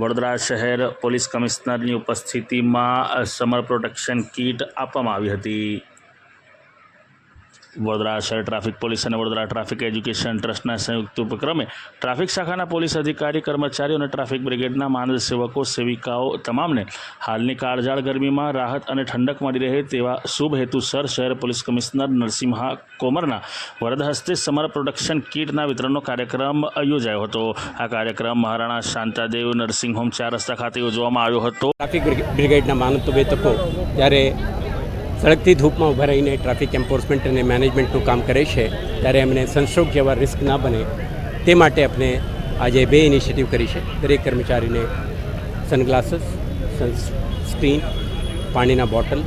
વડોદરા શહેર પોલીસ કમિશનરની ઉપસ્થિતિમાં summer protection kit આપવામાં આવી હતી. વડોદરા શહેર ટ્રાફિક પોલીસ અને વડોદરા ટ્રાફિક એજ્યુકેશન ટ્રસ્ટના સંયુક્ત ઉપક્રમે ટ્રાફિક શાખાના પોલીસ અધિકારી, કર્મચારીઓ અને ટ્રાફિક બ્રિગેડના માનદ સેવકો સેવિકાઓ તમામને હાલની કાળઝાળ ગરમીમાં રાહત અને ઠંડક મળી રહે તેવા શુભ હેતુસર શહેર પોલીસ કમિશનર નરસિંહા કોમરના વરદ હસ્તે સમર પ્રોડક્શન કીટના વિતરણનો કાર્યક્રમ યોજાયો હતો. આ કાર્યક્રમ મહારાણા શાંતાદેવ નર્સિંગ હોમ ચાર રસ્તા ખાતે યોજવામાં આવ્યો હતો. ટ્રાફિક બ્રિગેડના માનવ વેતકો ત્યારે સડકથી ધૂપમાં ઊભા રહીને ટ્રાફિક એન્ફોર્સમેન્ટ અને મેનેજમેન્ટનું કામ કરે છે, ત્યારે એમને સનસ્ટ્રોક જેવા રિસ્ક ના બને તે માટે આપણે આજે બે ઇનિશિયેટિવ કરી છે. દરેક કર્મચારીને સનગ્લાસીસ સનસ્ક્રીન પાણીના બોટલ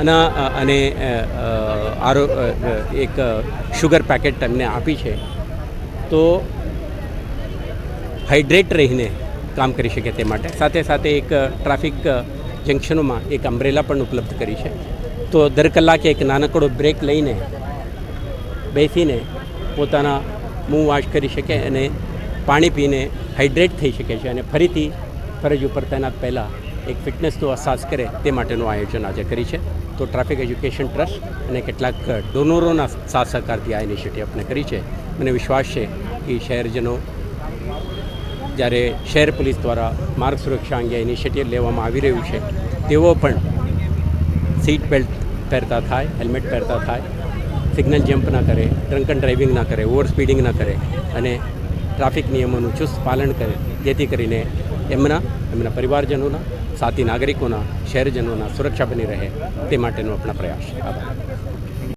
અને અને આરો એક શુગર પેકેટ એમને આપી છે. તો હાઇડ્રેટ રહીને કામ કરી શકે તે માટે. સાથે સાથે એક ટ્રાફિક જંકશનોમાં એક અમ્બ્રેલા પણ ઉપલબ્ધ કરી છે. તો દર કલાકે એક નાનકડો બ્રેક લઈને બેસીને પોતાના મું વાશ કરી શકે અને પાણી પીને હાઇડ્રેટ થઈ શકે છે અને ફરીથી ફરજ ઉપર તૈનાત પહેલાં એક ફિટનેસનો અહેસાસ કરે તે માટેનું આયોજન આજે કરી છે. તો ટ્રાફિક એજ્યુકેશન ટ્રસ્ટ અને કેટલાક ડોનરોના સાથ સહકારથી આ ઇનિશિયેટિવ આપણે કરી છે. મને વિશ્વાસ છે કે શહેરજનો જ્યારે શહેર પોલીસ દ્વારા માર્ગ સુરક્ષા અંગે ઇનિશિયેટિવ લેવામાં આવી રહ્યું છે, તેઓ પણ સીટ બેલ્ટ પહેરતા થાય હેલ્મેટ પહેરતા થાય સિગ્નલ જમ્પ ના કરે ડ્રંકન ડ્રાઇવિંગ ના કરે ઓવર સ્પીડિંગ ના કરે અને ટ્રાફિક નિયમોનું ચુસ્ત પાલન કરે. જેથી કરીને એમના એમના પરિવારજનોના, સાથી નાગરિકોના, શહેરજનોના સુરક્ષા બની રહે તે માટેનો આપણા પ્રયાસ. આભાર.